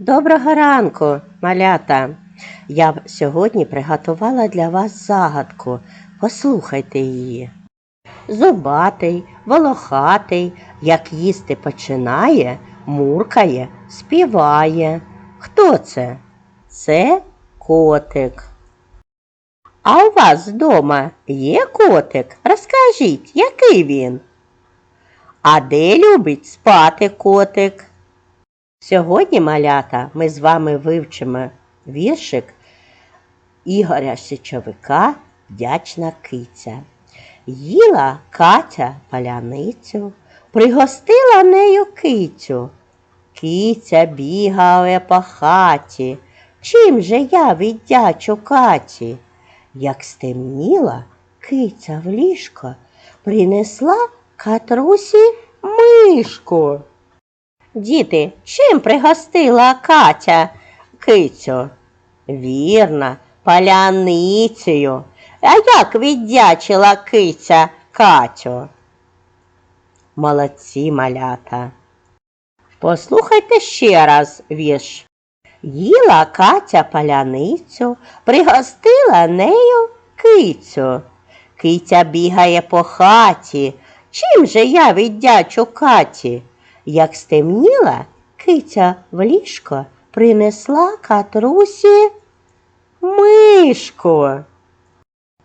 Доброго ранку, малята. Я сьогодні приготувала для вас загадку. Послухайте її. Зубатий, волохатий, як їсти починає, муркає, співає. Хто це? Це котик. А у вас вдома є котик? Розкажіть, який він? А де любить спати котик? Сьогодні, малята, ми з вами вивчимо віршик Ігоря Січовика Вдячна киця. Їла Катя паляницю, пригостила нею кицю. Киця бігає по хаті. Чим же я віддячу Каті? Як стемніла, киця в ліжко принесла катрусі мишку. Діти, чим пригостила Катя кицю? Вірно, паляницею. А як віддячила киця Катю? Молодці малята. Послухайте ще раз вірш. Їла Катя паляницю, пригостила нею кицю. Киця бігає по хаті. Чим же я віддячу Каті? Як стемніла, киця в ліжко принесла катрусі мишку.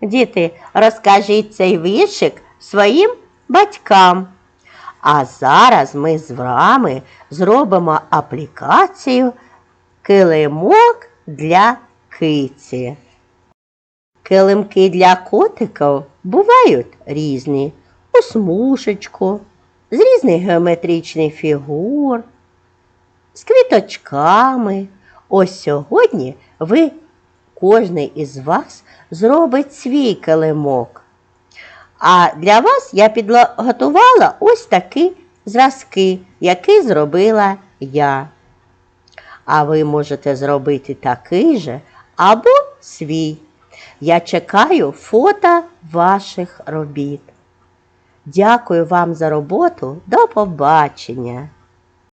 Діти, розкажіть цей віршик своїм батькам. А зараз ми з вами зробимо аплікацію килимок для киці. Килимки для котиків бувають різні у смужечку, з різних геометричних фігур, з квіточками. Ось сьогодні ви, кожний із вас, зробить свій килимок. А для вас я підготувала ось такі зразки, які зробила я. А ви можете зробити такий же або свій. Я чекаю фото ваших робіт. Дякую вам за роботу. До побачення!